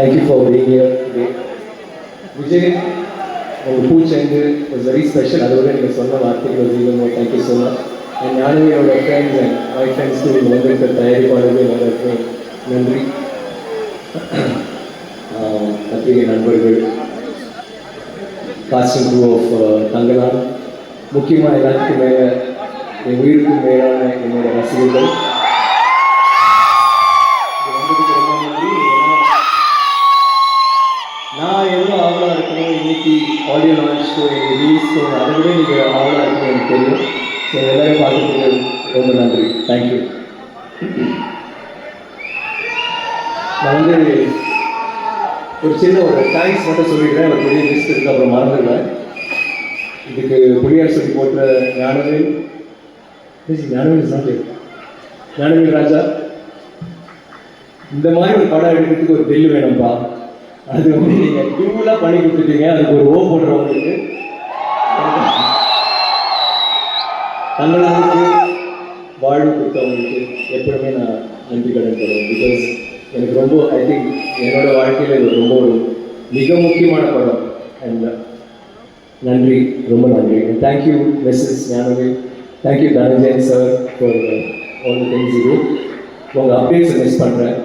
Thank thank you for being here today Vijay உங்கள் பூச்செண்டு was very special அதை விட நீங்கள் சொன்ன வார்த்தைகள் was even thank you so much and நானும் என்னோட ஃப்ரெண்ட்ஸ் அண்ட் மை ஃப்ரெண்ட்ஸ்க்கு நீங்கள் வந்திருக்க தயாரிப்பாளர்கள் எல்லாருக்கும் நன்றி. பத்திரிகை நண்பர்கள் காஸ்டிங் குரூ ஆஃப் தங்கலான். முக்கியமாக எல்லாத்துக்கும் மேலே என் உயிருக்கு மேலான என்னோட ரசிகர்கள் நான் எவ்வளோ ஆவலாக இருக்கணும் இன்னைக்கு ஆடியோ லான்ச் ரிலீஸ் அதை விட நீங்கள் ஆவலாக இருக்கணும் எனக்கு தெரியும். ஸோ எல்லாரும் பார்த்துட்டு ரொம்ப நன்றி. தேங்க்யூ நான் வந்து ஒரு சின்ன ஒரு தேங்க்ஸ் மட்டும் சொல்லிடுறேன் ஒரு பெரிய லிஸ்ட் இருக்கு அப்புறம் மறந்துடுவேன். இதுக்கு புளியார் சொல்லி போட்ட ஞானவேல். ஞானவேல் is ஞானவேல் ராஜா. இந்த மாதிரி ஒரு படம் எடுக்கிறதுக்கு ஒரு பில் வேணும்ப்பா அது வந்து நீங்கள் டூலாக பண்ணி கொடுத்துட்டீங்க. அதுக்கு ஒரு ஓ போடுறவங்களுக்கு தங்களாவுக்கு வாழ்வு கொடுத்தவங்களுக்கு எப்பவுமே நான் நன்றி கடன் தருவேன். பிகாஸ் எனக்கு ரொம்ப ஐ திங்க் என்னோட வாழ்க்கையில் இது ரொம்ப ஒரு மிக முக்கியமான படம். அண்ட் நன்றி ரொம்ப நன்றி. And thank you mrs ஞானவே thank you Dhananjayan sir for all the things இது உங்கள் அப்டேட்ஸை மிஸ் பண்ணுறேன்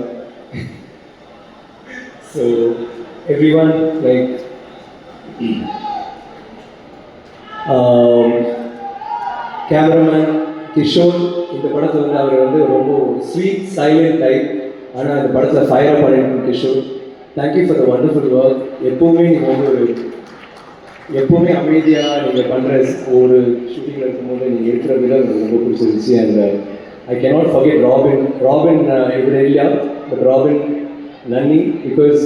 so everyone like like cameraman Kishore இந்த படத்தில் வந்து அவர் வந்து ரொம்ப ஸ்வீட் சைலண்ட் டைப் ஆனால் இந்த படத்தில் ஃபயராக பண்ணிருக்கோம் Kishore thank you for the wonderful work எப்போவுமே நீங்கள் வந்து ஒரு எப்போவுமே அமைதியாக நீங்கள் பண்ணுற ஒரு ஷூட்டிங்கில் இருக்கும்போது நீங்கள் இருக்கிற விதம் எனக்கு ரொம்ப பிடிச்சிருந்துச்சு. And I cannot forget Robin Robin இவர் இல்லையா? பட் ராபின் நன்னி பிகாஸ்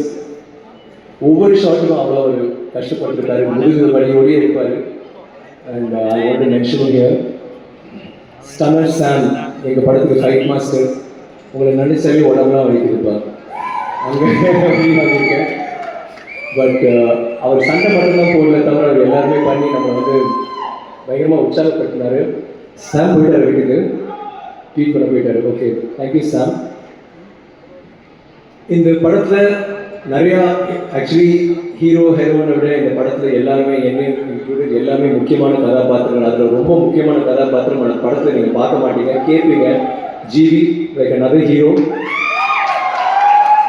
ஒவ்வொரு ஷாட்டுக்கும் அவ்வளோ ஒரு கஷ்டப்பட்டுருக்காரு முதுகு வழியோடயே இருப்பார். And I want mention here stunner Sam எங்கள் படத்துக்கு ஃபைட் மாஸ்டர் உங்களை நினைச்சாலே உடம்புலாம் வலிக்குதுப்பா. அங்கே இருக்கேன் பட் uh, அவர் சண்டை மட்டும்தான் போடல தவிர அவர் எல்லாருமே பண்ணி நம்ம வந்து பயங்கரமாக உற்சாகப்படுத்தினார். சாம் போயிட்டார் வீட்டுக்கு. ட்ரீட் பண்ண போயிட்டார். ஓகே தேங்க்யூ சாம் இந்த படத்தில் நிறையா ஆக்சுவலி ஹீரோ ஹீரோனை விட இந்த படத்தில் எல்லாருமே என்ன included எல்லாமே முக்கியமான கதாபாத்திரங்கள். அதில் ரொம்ப முக்கியமான கதாபாத்திரம் அந்த படத்தில் நீங்கள் பார்க்க மாட்டீங்க. கேட்பீங்க. ஜிவி லைக் another ஹீரோ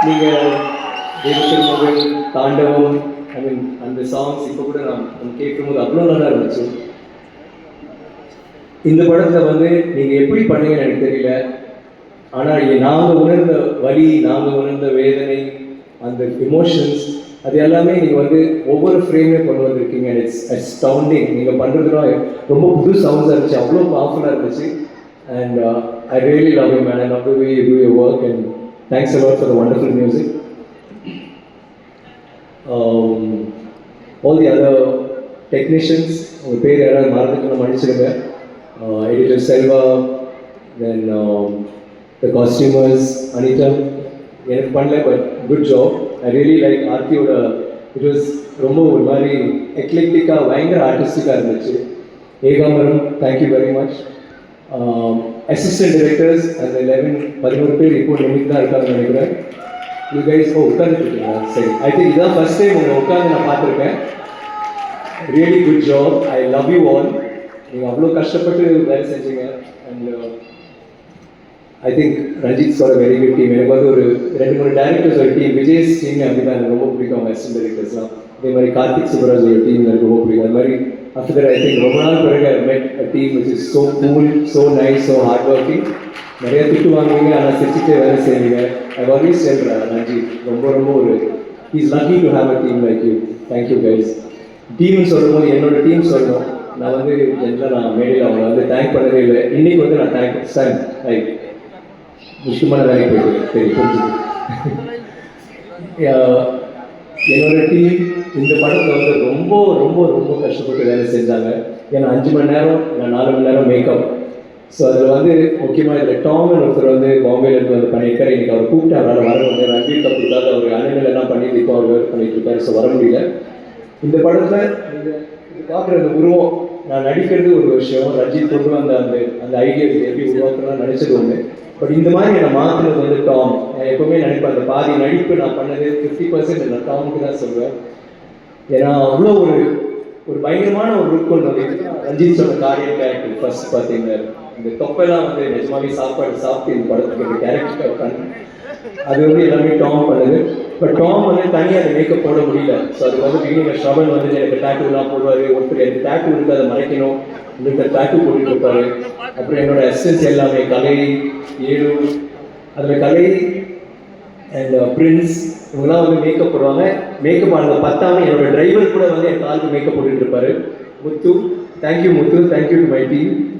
நீங்கள் மகள் தாண்டவம் ஐ மீன் அந்த சாங்ஸ் இப்போ கூட நான் நான் கேட்கும்போது அவ்வளோ நல்லா இருந்துச்சு. இந்த படத்தில் வந்து நீங்கள் எப்படி பண்ணீங்கன்னு எனக்கு தெரியல. ஆனால் நாங்கள் உணர்ந்த வலி நாங்கள் உணர்ந்த வேதனை அந்த இமோஷன்ஸ் அது எல்லாமே நீங்கள் வந்து ஒவ்வொரு ஃப்ரேமே கொண்டு வந்திருக்கீங்க. இட்ஸ் சவுண்டிங் நீங்கள் பண்ணுறதுலாம் ரொம்ப புது சவுண்ட்ஸாக இருந்துச்சு. அவ்வளோ பவர்ஃபுல்லாக இருந்துச்சு. And I really love you man I love you way you you work and thanks a lot for wonderful music all the other technicians உங்கள் பேர் யாராவது மறந்துட்டு மன்னிச்சிடுங்க. Editor Selva then the costumers Anitha எனக்கு பண்ணல but good job I really like ஆர்த்தியோட it was ரொம்ப ஒரு மாதிரி எக்லெக்டிக்காக பயங்கர ஆர்டிஸ்டிக்காக இருந்துச்சு. Ekambaram thank you very much assistant directors அந்த லெவன் பதினோரு பேர் இப்போ நிமிட் தான் இருக்காங்கன்னு நினைக்கிறேன். யூ கைஸ் ஓ உட்காந்துருக்கீங்களா சரி. ஐ திங்க் இதான் ஃபர்ஸ்ட் டைம் உங்களை உட்காந்து நான் பார்த்துருக்கேன். Really good job I love you all நீங்கள் அவ்வளோ கஷ்டப்பட்டு வேலை செஞ்சீங்க. And I think Ranjith sir very good team எனக்கு வந்து ஒரு ரெண்டு மூணு டேரக்டர்ஸ் ஒரு டீம் விஜய் சிங் அப்படி எனக்கு ரொம்ப பிடிக்கும். அவங்க அசிஸ்டன்ட் டேரக்டர்ஸ்லாம் அதே மாதிரி கார்த்திக் சுப்ராஜ் ஒரு டீம் எனக்கு ரொம்ப பிடிக்கும். அது மாதிரி ஆஃப்டர் ஐ திங்க் ரொம்ப நாள் பிறகு I met a team which is so cool so nice so hard working நிறைய திட்டு வாங்குவீங்க ஆனால் சிரிச்சுட்டே வேலை செய்வீங்க. ஐ ஆல்வேஸ் சொல்கிறா ரஞ்சித் ரொம்ப ரொம்ப ஒரு is lucky to have a team like you thank you guys டீம்னு சொல்லும்போது என்னோட டீம் சொல்லணும். நான் வந்து ஜென்ரலாக நான் மேடையில் அவங்களை வந்து தேங்க் பண்ணவே இல்லை. இன்னைக்கு வந்து நான் தேங்க் சார் லைக் முக்கியமான வேலைக்கு போயிட்டு சரி என்னோட டீம் இந்த படத்தில் வந்து ரொம்ப ரொம்ப ரொம்ப கஷ்டப்பட்டு வேலை செஞ்சாங்க ஏன்னா அஞ்சு மணி நேரம் இல்லை நாலு மணி நேரம் மேக்கப் ஸோ அதில் வந்து முக்கியமாக இந்த டாமன் ஒருத்தர் வந்து பாம்பேலேருந்து வந்து பண்ணியிருக்காரு இன்றைக்கி அவர் கூப்பிட்டு அவரால் வர முடியல ரன்வீர் கபூர்க்காக அவர் அனிமல் எல்லாம் பண்ணிட்டு இப்போ அவர் ஒர்க் பண்ணிட்டு இருக்காரு ஸோ வர முடியல இந்த படத்தில் இந்த பார்க்குற அந்த உருவம் நான் நடிக்கிறது ஒரு விஷயம் ரஞ்சித் கொண்டு வந்த அந்த அந்த ஐடியா எப்படி உருவாக்கணும்னு நினச்சது ஒன்று பட் இந்த மாதிரி என்னை மாற்றினது வந்து டாம் நான் எப்பவுமே நினைப்பேன் அந்த பாதி நடிப்பு நான் பண்ணது ஃபிஃப்டி பர்சன்ட் நான் டாமுக்கு தான் சொல்லுவேன் ஏன்னா அவ்வளோ ஒரு ஒரு பயங்கரமான ஒரு லுக் கொண்டு வந்து ரஞ்சித் சொன்ன காரியம் கேரக்டர் ஃபர்ஸ்ட் பார்த்தீங்கன்னா இந்த தொப்பைலாம் வந்து நிஜமாவே சாப்பாடு சாப்பிட்டு இந்த படத்துக்கு கேரக்டர் உட்காந்து அது வந்து எல்லாமே டாம் பண்ணுது. பட் டாம் வந்து தனியாக அந்த மேக்கப் போட முடியல. ஸோ அது வந்து பிகினிங் ஷ்ரவன் வந்து எனக்கு டேட்டூலாம் போடுவார். ஒருத்தர் எனக்கு டேட்டூ இருக்கு அதை மறைக்கணும். இன்னொருத்தர் டேட்டூ போட்டுட்டு இருப்பாரு. அப்புறம் என்னோட எஸ்என்ஸ் எல்லாமே கலை ஏழு அதில் கலை அண்ட் பிரின்ஸ் uh, இவங்கெல்லாம் வந்து மேக்கப் போடுவாங்க. மேக்கப் ஆனது பத்தாம என்னோட டிரைவர் கூட வந்து என் காலுக்கு மேக்கப் போட்டுட்டு இருப்பாரு. Muthu thank you Muthu. Thank you to my team